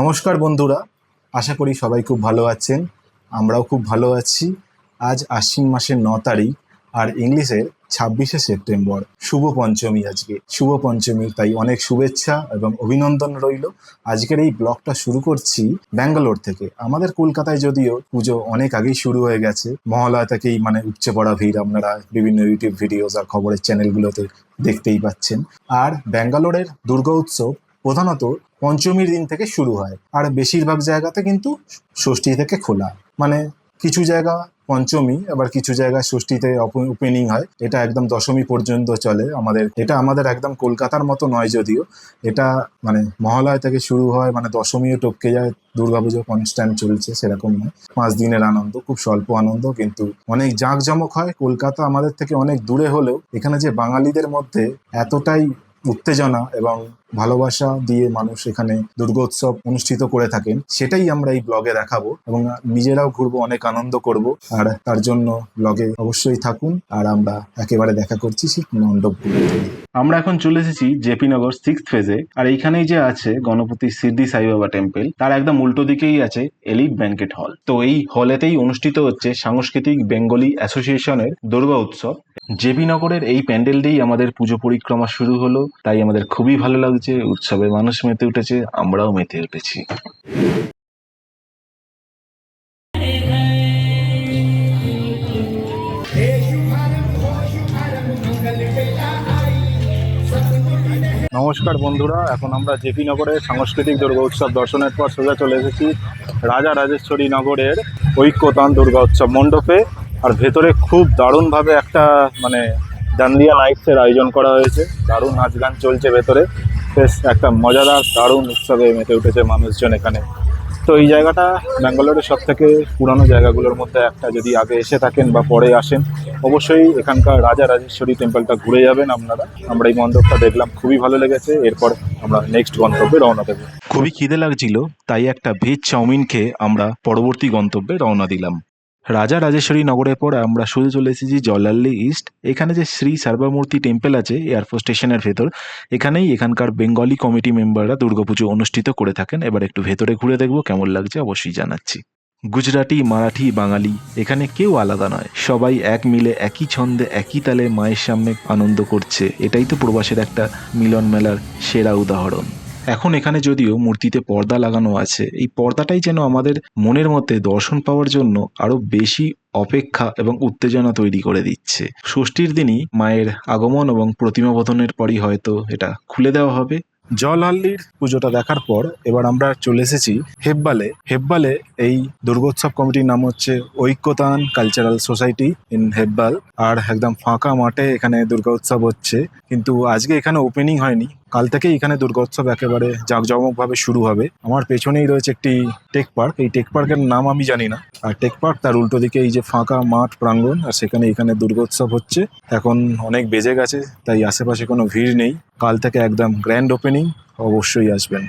নমস্কার বন্ধুরা, আশা করি সবাই খুব ভালো আছেন, আমরাও খুব ভালো আছি। আজ আশ্বিন মাসের ন তারিখ, আর ইংলিশের ছাব্বিশে সেপ্টেম্বর, শুভ পঞ্চমী আজকে। শুভ পঞ্চমী তাই অনেক শুভেচ্ছা এবং অভিনন্দন রইল। আজকের এই ব্লগটা শুরু করছি ব্যাঙ্গালোর থেকে। আমাদের কলকাতায় যদিও পুজো অনেক আগেই শুরু হয়ে গেছে, মহালয়া থেকেই মানে উপচে পড়া ভিড় আপনারা বিভিন্ন ইউটিউব ভিডিওস আর খবরের চ্যানেলগুলোতে দেখতেই পাচ্ছেন। আর ব্যাঙ্গালোরের দুর্গা উৎসব প্রধানত পঞ্চমীর দিন থেকে শুরু হয়। আর বেশিরভাগ জায়গাতে কিন্তু ষষ্ঠী থেকে খোলা। মানে কিছু জায়গা পঞ্চমী, আবার কিছু জায়গায় ষষ্ঠীতে ওপেনিং হয়। এটা একদম দশমী পর্যন্ত চলে আমাদের। এটা আমাদের একদম কলকাতার মতো নয় যদিও। এটা মানে মহালয়া থেকে শুরু হয় মানে দশমীও টপকে যায়। দুর্গাপুজো কনস্ট্যান্ট চলছে, সেরকম নয়। পাঁচ দিনের আনন্দ, খুব স্বল্প আনন্দ, কিন্তু অনেক জাঁকজমক হয়। কলকাতা আমাদের থেকে অনেক দূরে হলেও এখানে যে বাঙালিদের মধ্যে এতটাই উত্তেজনা এবং ভালোবাসা দিয়ে মানুষ এখানে দুর্গোৎসব অনুষ্ঠিত করে থাকেন, সেটাই আমরা এই ব্লগে দেখাবো এবং নিজেরাও ঘুরবো, অনেক আনন্দ করব। আর তার জন্য ব্লগে অবশ্যই থাকুন, আর আমরা একেবারে দেখা করছি সেই মণ্ডপগুলোতে। আমরা এখন চলে এসেছি জেপি নগর সিক্স ফেজে আর এইখানেই যে আছে গণপতি সিদ্ধি সাইবাবা টেম্পল তার একদম উল্টো দিকেই আছে এলিট ব্যাংকেট হল তো এই হলেতেই অনুষ্ঠিত হচ্ছে সাংস্কৃতিক বেঙ্গলি অ্যাসোসিয়েশনের দুর্গা উৎসব। জেপি নগরের এই প্যান্ডেল দিয়েই আমাদের পুজো পরিক্রমা শুরু হলো, তাই আমাদের খুবই ভালো লাগছে উৎসবে মানুষ মেতে উঠেছে, আমরাও মেতে উঠেছি। নমস্কার বন্ধুরা, এখন আমরা জেপি নগরের সাংস্কৃতিক দুর্গা উৎসব দর্শনের পর সোজা চলে এসেছি রাজা রাজেশ্বরী নগরের ঐক্যতান দুর্গা উৎসব মণ্ডপে। আর ভেতরে খুব দারুণভাবে একটা মানে ডান্ডিয়া নাইটসের আয়োজন করা হয়েছে। দারুণ নাচ গান চলছে ভেতরে। বেশ একটা মজাদার দারুণ উৎসবে মেতে উঠেছে মানুষজন এখানে। তো এই জায়গাটা ব্যাঙ্গালোরের সব থেকে পুরানো জায়গাগুলোর মধ্যে একটা। যদি আগে এসে থাকেন বা পরে আসেন, অবশ্যই এখানকার রাজা রাজেশ্বরী টেম্পলটা ঘুরে যাবেন আপনারা। আমরা এই মণ্ডপটা দেখলাম, খুবই ভালো লেগেছে। এরপর আমরা নেক্সট গন্তব্যে রওনা দেবো। খুবই খিদে লাগছিল, তাই একটা ভেজ চাউমিন খেয়ে আমরা পরবর্তী গন্তব্যে রওনা দিলাম। রাজা রাজেশ্বরী নগরের পর আমরা সোজা চলে এসেছি জলাল্লি ইস্ট। এখানে যে শ্রী সর্বমূর্তি টেম্পল আছে এয়ারফোর্স স্টেশনের ভেতর, এখানেই এখানকার বেঙ্গলি কমিটি মেম্বাররা দুর্গাপুজো অনুষ্ঠিত করে থাকেন। এবার একটু ভেতরে ঘুরে দেখব, কেমন লাগছে অবশ্যই জানাচ্ছি। গুজরাটি, মারাঠি, বাঙালি, এখানে কেউ আলাদা নয়। সবাই এক মিলে, একই ছন্দে, একই তালে মায়ের সামনে আনন্দ করছে। এটাই তো প্রবাসের একটা মিলন মেলার সেরা উদাহরণ। এখন এখানে যদিও মূর্তিতে পর্দা লাগানো আছে, এই পর্দাটাই যেন আমাদের মনের মধ্যে দর্শন পাওয়ার জন্য আরও বেশি অপেক্ষা এবং উত্তেজনা তৈরি করে দিচ্ছে। ষষ্ঠীর দিনই মায়ের আগমন এবং প্রতিমা বোধনের পরই হয়তো এটা খুলে দেওয়া হবে। জলহাল্লির পুজোটা দেখার পর এবার আমরা চলে এসেছি হেব্বালে। হেব্বালে এই দুর্গোৎসব কমিটির নাম হচ্ছে Oikyatan cultural society in Hebbal. আর একদম ফাঁকা মাঠে এখানে দুর্গা উৎসব হচ্ছে। কিন্তু আজকে এখানে ওপেনিং হয়নি। কাল থেকে এখানে দুর্গোৎসব একেবারে জাঁকজমকভাবে শুরু হবে। আমার পেছনেই রয়েছে একটি টেক পার্ক। এই টেক পার্কের নাম আমি জানি না। আর টেক পার্ক তার উল্টো দিকে এই যে ফাঁকা মাঠ প্রাঙ্গণ, আর সেখানে এখানে দুর্গোৎসব হচ্ছে। এখন অনেক বেজে গেছে, তাই আশেপাশে কোনো ভিড় নেই। কাল থেকে একদম গ্র্যান্ড ওপেনিং অবশ্যই আসবেন।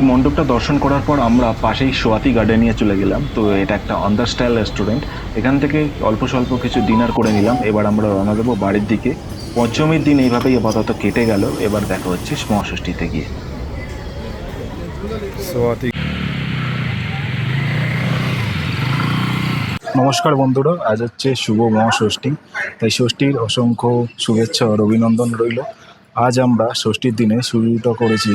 এই মণ্ডপটা দর্শন করার পর আমরা পাশেই সোয়াতি গার্ডেনিয়ে চলে গেলাম। তো এটা একটা আন্দার স্টাইল রেস্টুরেন্ট এখান থেকে অল্প স্বল্প কিছু ডিনার করে নিলাম। এবার আমরা রওনা দেবো বাড়ির দিকে। পঞ্চমীর দিন এইভাবেই আপাতত কেটে গেল। এবার দেখা হচ্ছে মহাষষ্ঠীতে গিয়ে। সোয়াতি। নমস্কার বন্ধুরা আজ হচ্ছে শুভ মহাষষ্ঠী। তাই ষষ্ঠীর অসংখ্য শুভেচ্ছা আর অভিনন্দন রইল। আজ আমরা ষষ্ঠীর দিনে শুরুটা করেছি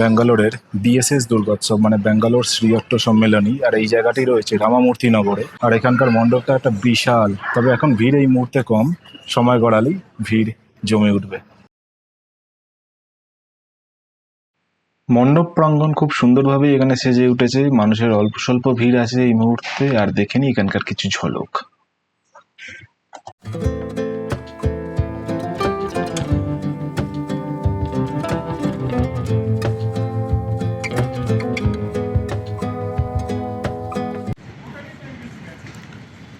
ব্যাঙ্গালোরের বিএসএস দুর্গোৎসব মানে ব্যাঙ্গালোর শ্রীঅট্ট সম্মেলনী, আর এই জায়গাটি রয়েছে রামামূর্তি নগরে। আর এখানকার মণ্ডপটা একটা বিশাল, তবে এখন ভিড় এই মুহূর্তে কম। সময় গড়ালেই ভিড় জমে উঠবে। মণ্ডপ প্রাঙ্গণ খুব সুন্দরভাবে এখানে সেজে উঠেছে। মানুষের অল্প স্বল্প ভিড় আছে এই মুহূর্তে, আর দেখেনি এখানকার কিছু ঝলক।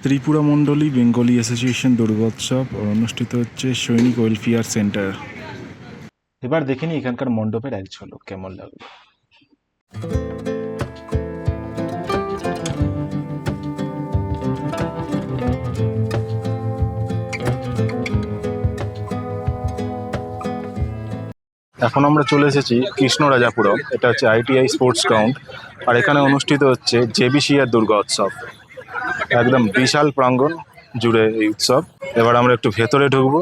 ত্রিপুরা মণ্ডলী বেঙ্গলি অ্যাসোসিয়েশন দুর্গোৎসব অনুষ্ঠিত হচ্ছে সৈনিক ওয়েলফেয়ার সেন্টার। এবার দেখে এখানকার মণ্ডপের এক ঝলক কেমন লাগল। এখন আমরা চলে এসেছি কৃষ্ণরাজাপুরম, এটা হচ্ছে আইটিআই স্পোর্টস গ্রাউন্ড, আর এখানে অনুষ্ঠিত হচ্ছে জেবিসিয়ার দুর্গা উৎসব একদম বিশাল প্রাঙ্গণ জুড়ে এই উৎসব। এবার আমরা একটু ভেতরে ঢুকবো,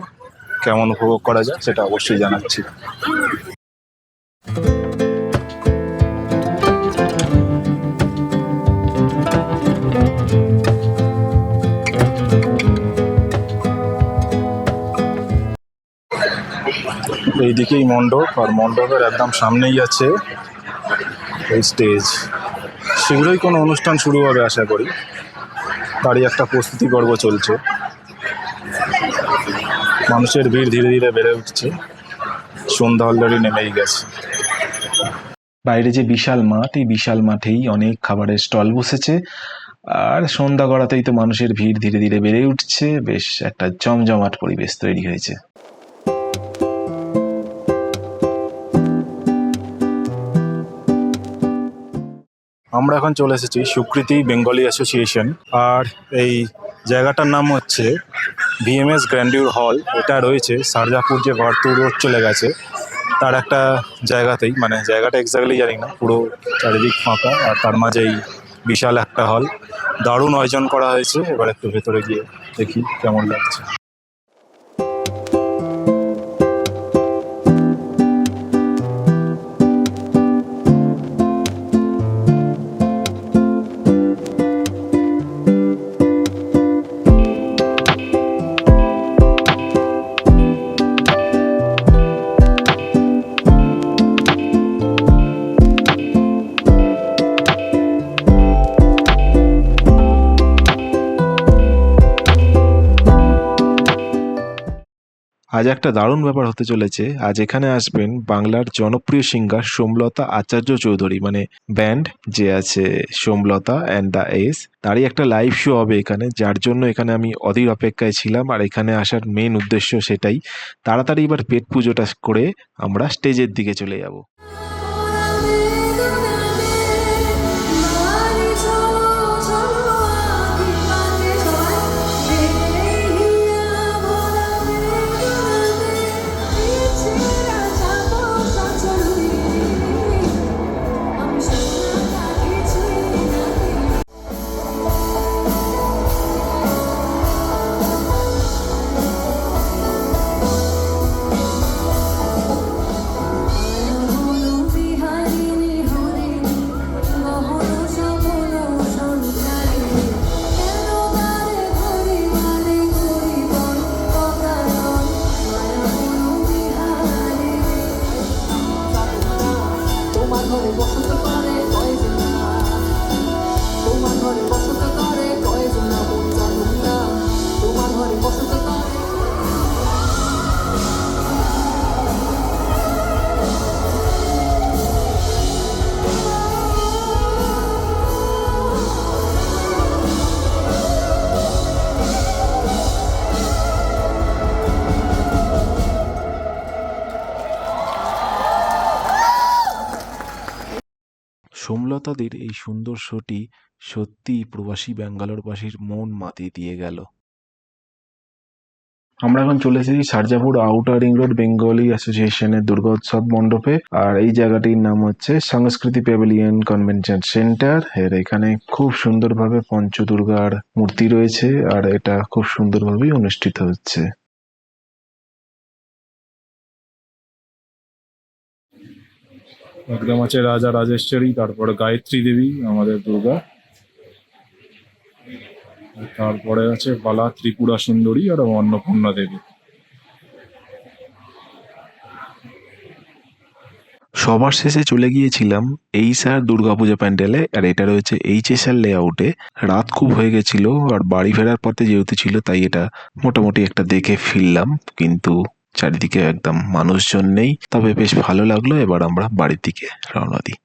কেমন উপভোগ করা যায় সেটা অবশ্যই জানাচ্ছি। এইদিকেই মণ্ডপ, আর মণ্ডপের একদম সামনেই আছে এই স্টেজ শীঘ্রই কোনো অনুষ্ঠান শুরু হবে, আশা করি। তারই একটা প্রস্তুতি পর্ব চলছে। মানুষের ভিড় ধীরে ধীরে বেড়ে উঠছে। সন্ধ্যা অলরেডি নেমেই গেছে। বাইরে যে বিশাল মাঠ, এই বিশাল মাঠেই অনেক খাবারের স্টল বসেছে। আর সন্ধ্যা গড়াতেই তো মানুষের ভিড় ধীরে ধীরে বেড়ে উঠছে। বেশ একটা জমজমাট পরিবেশ তৈরি হয়েছে। আমরা এখন চলে এসেছি সুকৃতি বেঙ্গলি অ্যাসোসিয়েশন। আর এই জায়গাটার নাম হচ্ছে ভিএমএস গ্র্যান্ডিউর হল। এটা রয়েছে সারজাপুর যে ভারতুর রোড চলে গেছে, তার একটা জায়গাতেই মানে জায়গাটা এক্স্যাক্টলি জানি না, পুরো চারিদিক ফাঁকা, আর তার মাঝেই বিশাল একটা হল। দারুণ আয়োজন করা হয়েছে, এবার একটু ভেতরে গিয়ে দেখি কেমন লাগছে। আজ একটা দারুণ ব্যাপার হতে চলেছে। আজ এখানে আসবেন বাংলার জনপ্রিয় সিঙ্গার সোমলতা আচার্য চৌধুরী মানে ব্যান্ড যে আছে সোমলতা অ্যান্ড দ্য এস তারই একটা লাইভ শো হবে এখানে, যার জন্য এখানে আমি অধীর অপেক্ষায় ছিলাম আর এখানে আসার মেন উদ্দেশ্য সেটাই। তাড়াতাড়ি এবার পেট পুজোটা করে আমরা স্টেজের দিকে চলে যাব। 特别 সোমলতাদের এই সুন্দর শোটি সত্যিই প্রবাসী ব্যাঙ্গালোরবাসীর মন মাতিয়ে দিয়ে গেল। আমরা এখন চলে এসেছি Sarjapur outer ring road Bengali অ্যাসোসিয়েশনের দুর্গোৎসব মণ্ডপে। আর এই জায়গাটির নাম হচ্ছে সংস্কৃতি প্যাভিলিয়ন কনভেনশন সেন্টার এর এখানে খুব সুন্দরভাবে পঞ্চদুর্গার মূর্তি রয়েছে। আর এটা খুব সুন্দরভাবেই অনুষ্ঠিত হচ্ছে। একদম আছে রাজা রাজেশ্বরী, তারপরে গায়ত্রী দেবী, আমাদের দুর্গা। তারপরে আছে বালা ত্রিপুরা সুন্দরী আর অন্নপূর্ণা দেবী। সবার শেষে চলে গিয়েছিলাম এইচআর দুর্গাপূজা প্যান্ডেলে, আর এটা রয়েছে এইচএসআর লেআউটে। রাত খুব হয়ে গেছিল আর বাড়ি ফেরার পথে যেহেতু ছিল, তাই এটা মোটামুটি একটা দেখে ফিরলাম, কিন্তু চারিদিকে একদম মানুষজন নেই। তবে বেশ ভালো লাগল। এবার আমরা বাড়ির দিকে রওনা দিই।